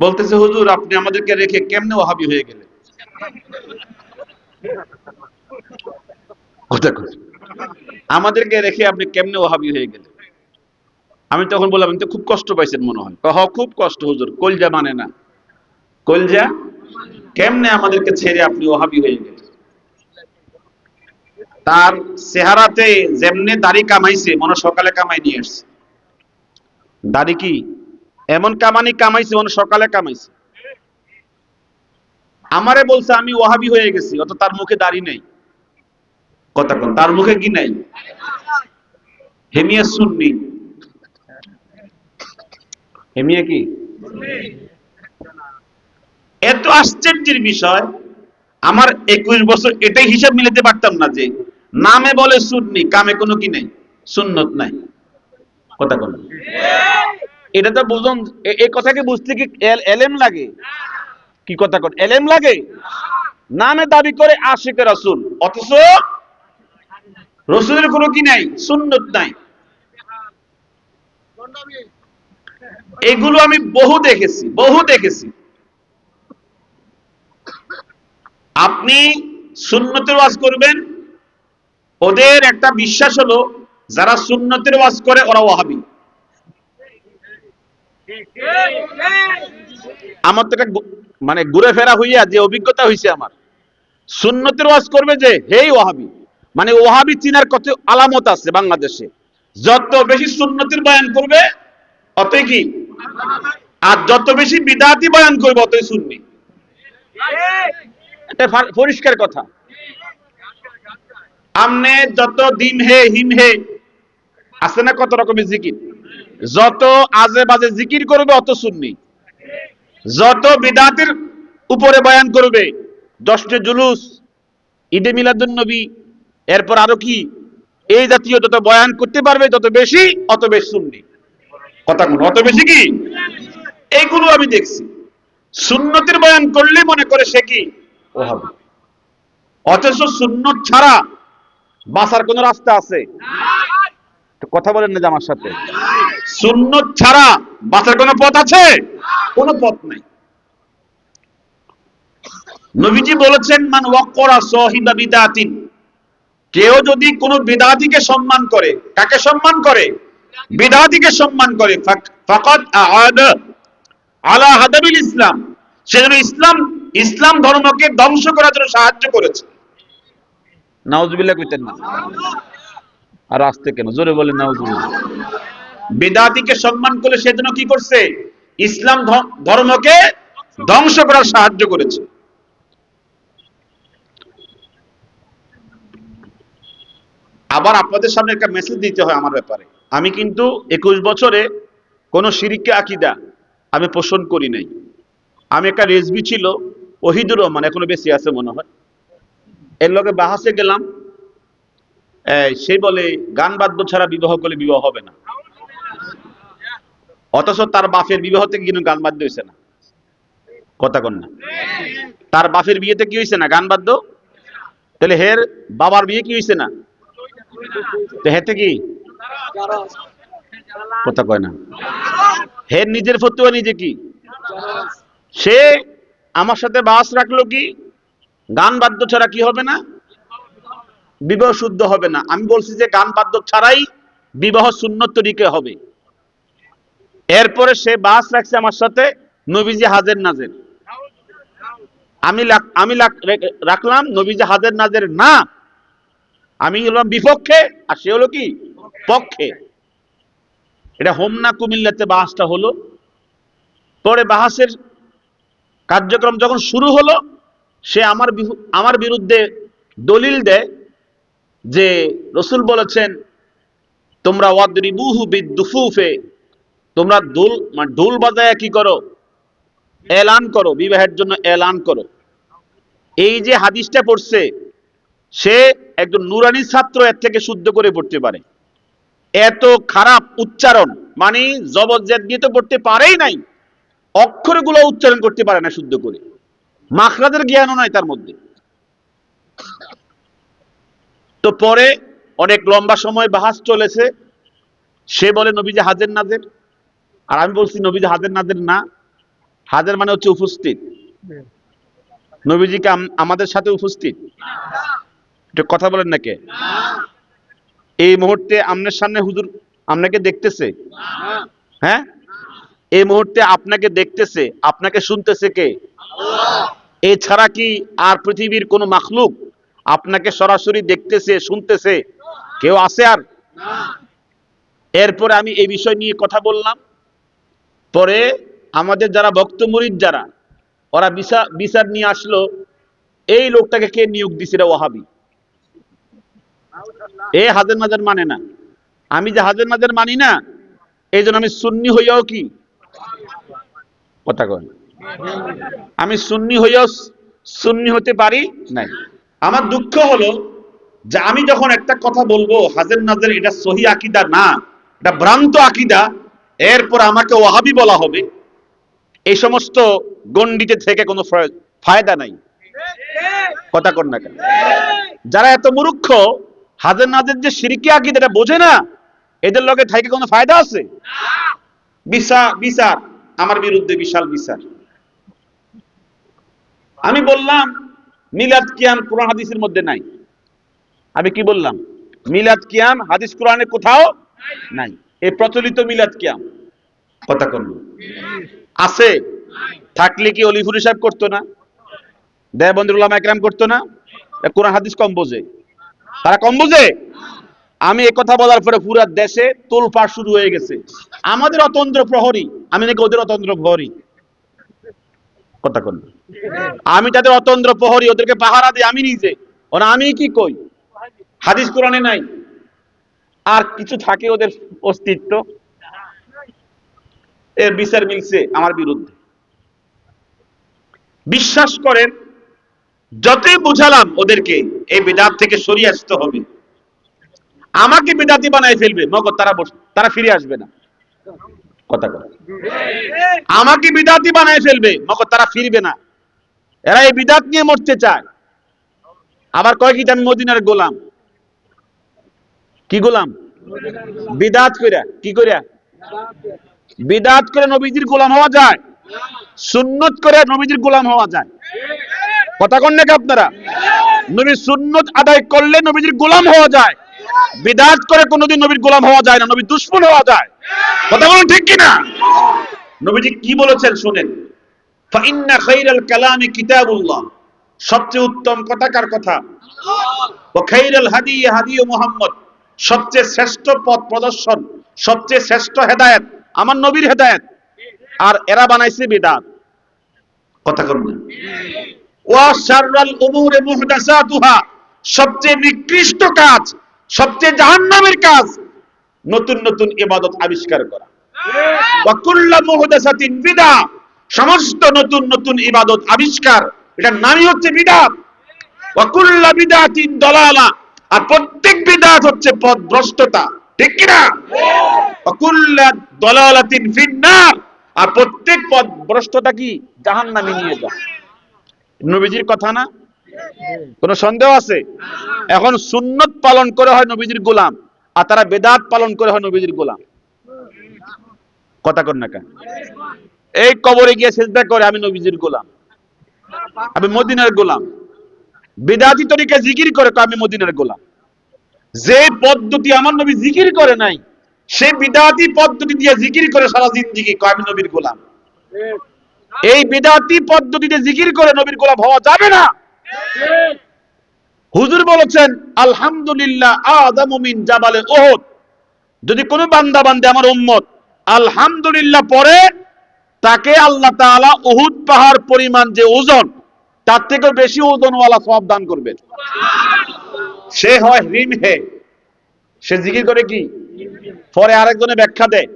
বলতেছে, হুজুর, আপনি আমাদেরকে রেখে কেমনে ওহাবি হয়ে গেলেন? আমাদেরকে রেখে আপনি কেমনে ওহাবি হয়ে গেলেন? আমি তখন বললাম তো খুব কষ্ট পাইছেন মনে হয়। কহ, খুব কষ্ট, হুজুর, কলজা মানে না। কলজা? কেমনে আমাদেরকে ছেড়ে আপনি ওহাবি হয়ে গেলেন? তার চেহারাতে যেমনে দাড়ি কামাইছে, মনে সকালে কামাই নিয়ে আসছে। দাড়ি কি? এমন কামানি কামাইছে মনে সকালে কামাইছে। আমারে বলছে, আমি ওহাবি হয়ে গেছি, অত তার মুখে দাড়ি নেই। কথা কোন? তার মুখে কি নাই? হেমিয়া সুন্নি। হেমিয়া কি? এত আশ্চর্যের বিষয়, আমার একুশ বছর এটাই হিসাব মিলাতে পারতাম না যে, নামে বলে সুন্নি, কামে কোনো কি নেই? সুন্নত নাই। কথা কোন? এটা তো বুঝুন এই কথাকে বুঝতে কি এল- এলেম লাগে? কি কথা কর এলেম লাগে? নামে দাবি করে আশিক রাসুল, অথচ রসুলের কোনো কি নাই? সুন্নত নাই। এগুলো আমি বহু দেখেছি বহু দেখেছি। আপনি সুন্নতের ওয়াজ করবেন, ওদের একটা বিশ্বাস হলো, যারা সুন্নতের ওয়াজ করে ওরা ওয়াহাবি। আমার তো একটা মানে ঘুরে ফেরা হইয়া যে অভিজ্ঞতা হয়েছে আমার। সুন্নতের ওয়াজ করবে যে, হেই ওহাবি মানে ওহাবি চিনার কত আলামত আছে বাংলাদেশে। যত বেশি সুন্নতির বয়ান করবে, অতই কি? আর যত বেশি বিদাতি বয়ান করবে, অতই সুন্নি। এটা পরিষ্কার কথা। আমনে যত দিন হে, হিম হে, আছে না কত রকমের জিকির? যত আজে বাজে জিকির করবে, অত সুন্নি। যত বিদাতের উপরে বয়ান করবে, দশটা জুলুস, ঈদে মিলাদুন নবী, এরপর আরও কি? এই জাতীয় যত বয়ান করতে পারবে তত বেশি, অত বেশি কথা কোন অত বেশি কি? এইগুলো আমি দেখছি। সুন্নতের বয়ান করলে মনে করে সে কি? হবে। অথচ সুন্নত ছাড়া বাঁচার কোন রাস্তা আছে? কথা বলেন না যে আমার সাথে। সুন্নত ছাড়া বাঁচার কোনো পথ আছে? কোনো পথ নাই। নবীজি বলেছেন মান ওয়াক্করা সাহিবা বিদাতিন। কেউ যদি কোন বিদাতিকে সম্মান করে কাকে সম্মান করে? বিদাতিকে সম্মান করে। ফাক- ফাকাদ আআদা আলা হাদাবিল ইসলাম। সে যেন ইসলাম ইসলাম ধর্মকে ধ্বংস করার জন্য সাহায্য করেছে। নাউজুবিল্লাহ কইতেন না। আর আসতে কেন? জোরে বলেন নাউজুবিল্লাহ বেদাতিকে সম্মান করলে সেজন্য কি করছে? ইসলাম ধর্মকে ধ্বংস করার সাহায্য করেছে। আবার আপনাদের সামনে একটা মেসেজ দিতে হয় আমার ব্যাপারে। আমি কিন্তু একুশ বছরে কোনো সিরিককে আকিদা আমি পোষণ করি নাই। আমি একটা রেসবি ছিল, ওহিদুর রহমান, এখনও বেশি আছে মনে হয়। এর লগে বাহাসে গেলাম সে বলে, গান বাদ্য ছাড়া বিবাহ করলে বিবাহ হবে না। অথচ তার বাপের বিবাহ থেকে কিন্তু গান বাদ্য হয়েছে না। কথা কন না। তার বাপের বিয়েতে কি হয়েছে না গান বাদ্য? তাহলে হের বাবার বিয়ে কি হয়েছে না? হেতে কি? কথা কয় না। হের নিজের ফতুয়া নিজে কি? সে আমার সাথে বাস রাখল কি? গান বাদ্য ছাড়া কি হবে না? বিবাহ শুদ্ধ হবে না। আমি বলছি যে গান বাদ্য ছাড়াই বিবাহ সুন্নত তরিকে হবে। এরপরে সে বাস রাখছে আমার সাথে, নবীজি হাজের নাজের। আমি আমি রাখলাম, নবীজি হাজের নাজের না। আমি হলাম বিপক্ষে, আর সে হলো কি? পক্ষে। এটা হোমনা কুমিল্লাতে বাসটা হলো। পরে বাহাসের কার্যক্রম যখন শুরু হলো, সে আমার আমার বিরুদ্ধে দলিল দেয়। যে রসুল বলেছেন, তোমরা ওয়াদরিবুহু বিদ্দুফুফে তোমরা দুল মানে ঢোল বাজায় কি করো? এলান করো, বিবাহের জন্য এলান করো। এই যে হাদিসটা পড়ছে, সে একজন নুরানি ছাত্র এর থেকে শুদ্ধ করে পড়তে পারে। এত খারাপ উচ্চারণ মানে জবরজেদ দিয়ে তো পড়তে পারেই নাই, অক্ষরগুলো উচ্চারণ করতে পারে না শুদ্ধ করে। মাখরাদের জ্ঞানও নাই তার মধ্যে। তো পরে অনেক লম্বা সময় বাহাস চলেছে। সে বলে, নবীজি হাজের নাজের। আর আমি বলছি, নবীজি হাজের নাজের না। হাজার মানে হচ্ছে উপস্থিত। নবীজিকে আম- আমাদের সাথে উপস্থিত? কথা বলেন নাকি? এই মুহূর্তে আপনার সামনে হুজুর আপনাকে দেখতেছে? হ্যাঁ? এই মুহূর্তে আপনাকে দেখতেছে, আপনাকে শুনতেছে কে? এছাড়া কি আর পৃথিবীর কোন মাখলুক? আপনাকে সরাসরি দেখতেছে, শুনতেছে। কেউ আছে আর? এরপরে আমি এই বিষয় নিয়ে কথা বললাম। পরে আমাদের যারা ভক্ত মুরিদ যারা, ওরা বিচার বিচার নিয়ে আসলো, এই লোকটাকে কে নিয়োগ দিছিল ওহাবি এ হাজার নাজার মানে না। আমি যে হাজার নাজার মানি না, এই জন্য আমি সুন্নি হইয়াও কি? কথা কয় আমি সুন্নি হইয়াও সুন্নি হতে পারি নাই। আমার দুঃখ হলো যে আমি যখন একটা কথা বলব, হাজার নাজার এটা সহি আকিদা না, এটা ভ্রান্ত আকিদা, এরপর আমাকে ওহাবি বলা হবে। এই সমস্ত গণ্ডিতে থেকে কোনো ফায়দা নাই। কথা কর না কেন? যারা এত মূর্খ, হাজার নাজের যে সিরিকি আকিদা এটা বোঝে না, এদের লগে থেকে কোনো ফায়দা আছে? বিচার বিচার আমার বিরুদ্ধে বিশাল বিচার আমি বললাম মিলাদ কিয়াম কোরআন হাদিসের মধ্যে নাই। আমি কি বললাম? মিলাদ কিয়াম হাদিস কোরআনে কোথাও নাই। এই প্রচলিত মিলাদ কিয়াম। কথা করল আছে। থাকলে কি অলিফুরি সাহেব করতো না? দেবন্দুল্লাহ একরাম করতো না? এ কোরআন হাদিস কম বোঝে। তারা কম বোঝে? আমি এই কথা বলার পরে পুরা দেশে তোলপাড় শুরু হয়ে গেছে। আমাদের অতন্ত্র প্রহরী। আমি নাকি ওদের অতন্ত্র প্রহরী। কথা কন আমি তাদের অতন্ত্র প্রহরী, ওদেরকে পাহারা দিই, আমি নিজে। ওরা আমি কি কই? হাদিস কোরআনে নাই। আর কিছু থাকে ওদের অস্তিত্ব? এর বিচার মিলছে আমার বিরুদ্ধে। বিশ্বাস করেন, যতই বুঝালাম ওদেরকে, এই বিদাত থেকে সরিয়ে আসতে হবে। আমাকে বিদাতি বানায় ফেলবে, মগর তারা তারা ফিরে আসবে না। কথা আমাকে বিদাতি বানায় ফেলবে, মগর তারা ফিরবে না। এরা এই বিদাত নিয়ে মরতে চায়। আবার কয় কি আমি মদিনার গোলাম। কি গোলাম? বিদাত কইরা, কি কইরা? বিদাত করে নবীজির গোলাম হওয়া যায়। সুন্নত করে নবীজির গোলাম হওয়া যায়। কথা কন নাকি আপনারা? নবী সুন্নত আদায় করলে নবীজির গোলাম হওয়া যায়। বিদাত করে কোনোদিন নবীর গোলাম হওয়া যায় না, নবী দুশ্মন হওয়া যায়। কথা বলুন ঠিক কিনা? নবীজি কি বলেছেন শুনেন। ফাইন্না সবচেয়ে উত্তম কথা কার কথা? হাদি হাদি সবচেয়ে শ্রেষ্ঠ পথ প্রদর্শন, সবচেয়ে শ্রেষ্ঠ আমার নবীর হেদায়েত। আর এরা বানাইছে বিদাত। কথা করুন ওয়া শাররাল উমুরে মুহদাসাতুহা। সবচেয়ে নিকৃষ্ট কাজ, সবচেয়ে জাহান্নামের কাজ নতুন নতুন ইবাদত আবিষ্কার করা। মুহদাসাতিন বিদা সমস্ত নতুন নতুন ইবাদত আবিষ্কার এটার নামই হচ্ছে বিদাত কুল্লু বিদাতিন দলালা আর প্রত্যেক বিদাত হচ্ছে পথ ভ্রষ্টতা ঠিক কি না? ওয়া কুল্লু দলালাতিন ফিন্নার আর প্রত্যেক পথ ভ্রষ্টতা কি? জাহান্নামে নিয়ে যায় নবীজির কথা না? কোন সন্দেহ আছে? এখন সুন্নত পালন করে হয় নবীজির গোলাম। আর তারা বেদাত পালন করে হয় নবীজির গোলাম। কথা কর না কেন? এই কবরে গিয়ে সেজদা করে আমি নবীজির গোলাম। আমি মদিনার গোলাম। বেদাতি তরিকা জিকির করে আমি মদিনার গোলাম। যে পদ্ধতি আমার নবী জিকির করে নাই, সে বিদাতি পদ্ধতি দিয়ে জিকির করে সারা জিন্দিগি আমি নবীর গোলাম। এই বিদাতি পদ্ধতিতে জিকির করে নবীর গোলাম হওয়া যাবে না। হুজুর বলেছেন, আলহামদুলিল্লাহ, আদামু মিন জাবালে ওহদ যদি কোনো বান্দা বান্দে আমার উম্মত আলহামদুলিল্লাহ পরে তাকে আল্লাহ তাআলা উহুদ পাহাড় পরিমাণ যে ওজন, তার থেকে বেশি ওজনওয়ালা সব দান করবে সে হয় হৃম হে। সে জিকির করে কি? পরে আরেকজনে ব্যাখ্যা দেয়।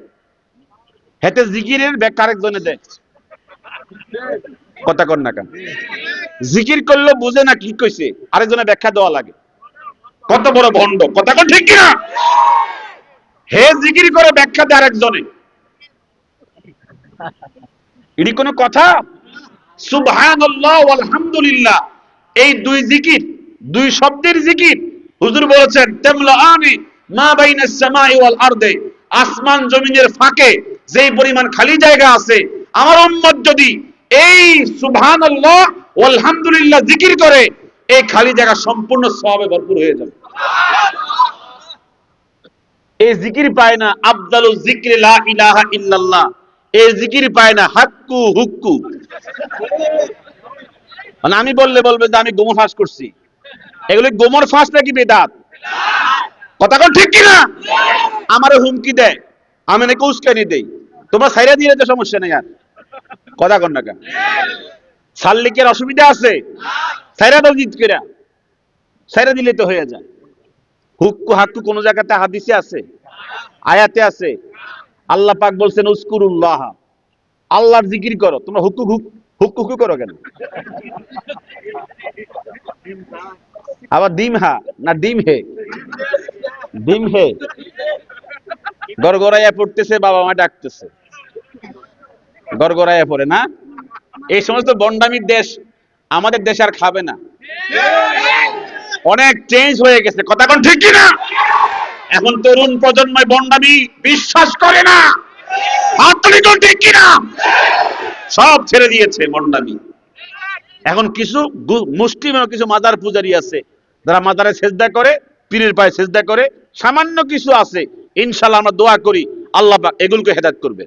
হেতে জিকিরের ব্যাখ্যা আরেকজনে দেয়। কথা কর না কেন? জিকির করলে বুঝে না কি কইছে, আরেকজনে ব্যাখ্যা দেওয়া লাগে। কত বড় ভণ্ড, কথা কোন ঠিক কিনা? হে জিকির করে ব্যাখ্যা দেয় আরেকজনে। এটি কোনো কথা? সুবহানাল্লাহ আলহামদুলিল্লাহ এই দুই জিকির, দুই শব্দের জিকির, হুজুর বলেছেন তেমলা আনি মা বাইনাস সামাই ওয়াল আরদে। আসমান জমিনের ফাঁকে যেই পরিমাণ খালি জায়গা আছে, আমার উম্মত যদি এই সুবহান আল্লাহ আলহামদুলিল্লাহ জিকির করে, এই খালি জায়গা সম্পূর্ণ সবে ভরপুর হয়ে যাবে। এই জিকির পায় না, আফদালু জিক্রি ইলাহা ইল্লাল্লাহ। এই জিকির পায় না, হাক্কু হুক্কু। মানে আমি বললে বলবে যে আমি গোমর ফাঁস করছি। এগুলো গোমর ফাঁস নাকি বেদাত? কথা কোন ঠিক কিনা? আমারও হুমকি দেয়। আমি নাকি উস্কানি দেই। তোমার সাইরা দিয়ে সমস্যা নেই আর। কথা কন না কেন? শাল্লিকের অসুবিধা আছে? সাইরা দাও জিত করে সাইরা দিলে তো হয়ে যায়। হুক্কু হাক্কু কোন জায়গাতে হাদিসে আছে? আয়াতে আছে? আল্লাহ পাক বলছেন উস্কুরুল্লাহ আল্লাহর জিকির করো। তোমরা হুক্কু হুক হুক্কু হুক্কু করো কেন? আবার ডিম হা? না ডিম হে? ডিম হে? গড়গড়াইয়া পড়তেছে বাবা মা ডাকতেছে। গড়গড়াইয়া পড়ে, না? এই সমস্ত বন্ডামির দেশ আমাদের দেশ আর খাবে না। অনেক চেঞ্জ হয়ে গেছে। কথা কোন ঠিক কিনা? এখন তরুণ প্রজন্ময় বন্ডামি বিশ্বাস করে না। ঠিক কিনা? সব ছেড়ে দিয়েছে বন্ডামি এখন কিছু মুসলিম এবং কিছু মাদার পূজারি আছে। যারা মাদারে সেজদা করে, পীরের পায়ে সেজদা করে, সামান্য কিছু আছে। ইনশাল্লাহ আমরা দোয়া করি, আল্লাহ এগুলোকে হেদায়েত করবে